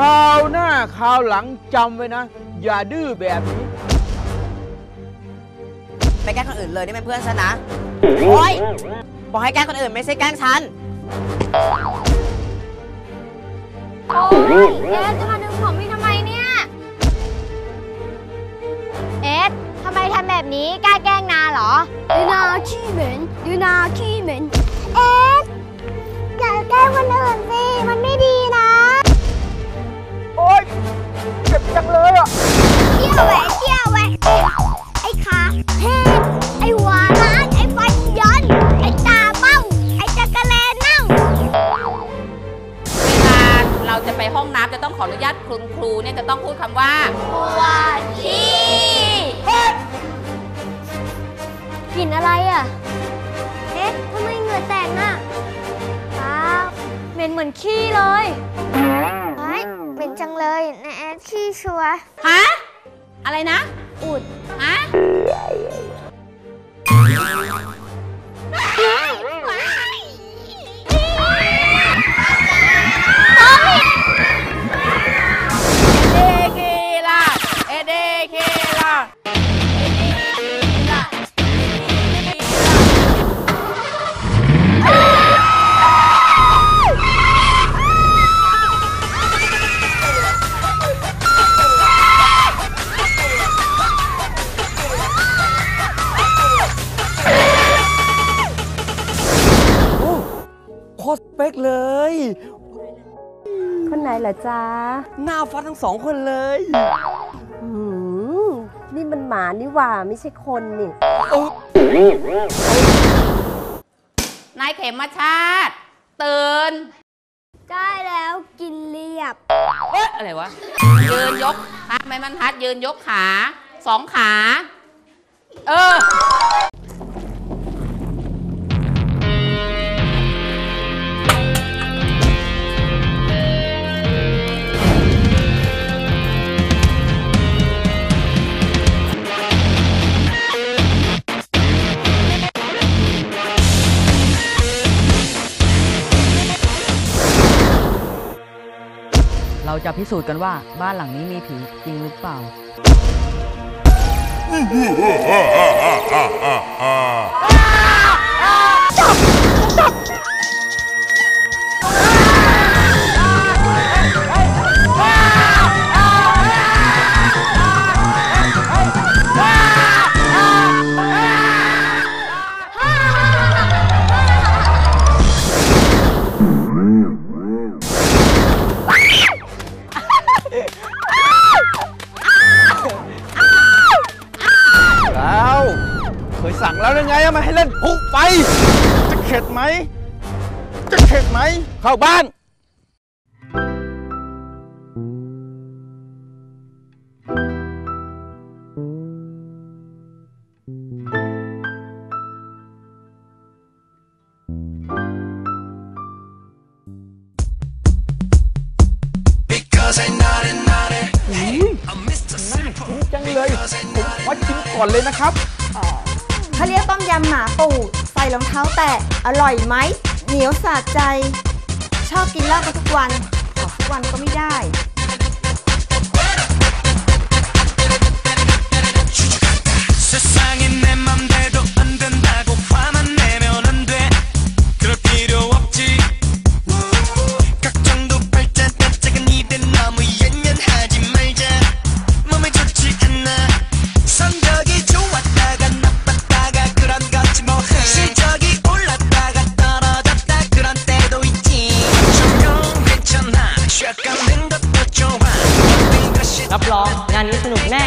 ราวหน้าคราวหลังจำไว้นะ อย่าดื้อแบบนี้ ไปแกล้งคนอื่นเลยนี่เป็นเพื่อนฉันนะ โอ๊ย บอกให้แกล้งคนอื่นไม่ใช่แกล้งฉัน โอ๊ยเอสจะมาดึงผมพี่ทำไมเนี่ย เอสทำไมทำแบบนี้กล้าแกล้งนาเหรอ ดูนาขี้เหม็นดูนาขี้เหม็น ห้องน้ำจะต้องขออนุญาตคุณครูเนี่ยจะต้องพูดคำว่าว่าขี้กลิ่นอะไรอะ เอ๊ะทำไมเหงื่อแตกน่ะอ้าวเหม็นเหมือนขี้เลยเฮ้ยเหม็นจังเลยนะแอดขี้ชัวร์ฮะอะไรนะ อุดฮะ ตรเป๊กเลย คนไหนเหรอจ๊ะหน้าฟัดทั้งสองคนเลยหืมนี่มันหมานี่หว่าไม่ใช่คนนี่นายเขมมาชาติตื่นได้แล้วกินเรียบ เอ๊ะอะไรวะ ยืนยกพักไม้บรรทัดยืนยกขาสองขา เออ เราจะพิสูจน์กันว่าบ้านหลังนี้มีผีจริงหรือเปล่าแเล่นพุไฟจะเข็ดไหม จะเข็ดไหม เข้าบ้านจังเลย ผมขอชิมก่อนเลยนะครับ เขาเรียกต้มยำหมาปู่ใส่รองเท้าแตะอร่อยไหมเหนียวสะใจ ชอบกินเหล้ากันทุกวันขอทุกวันก็ไม่ได้ รับรองงานนี้สนุกแน่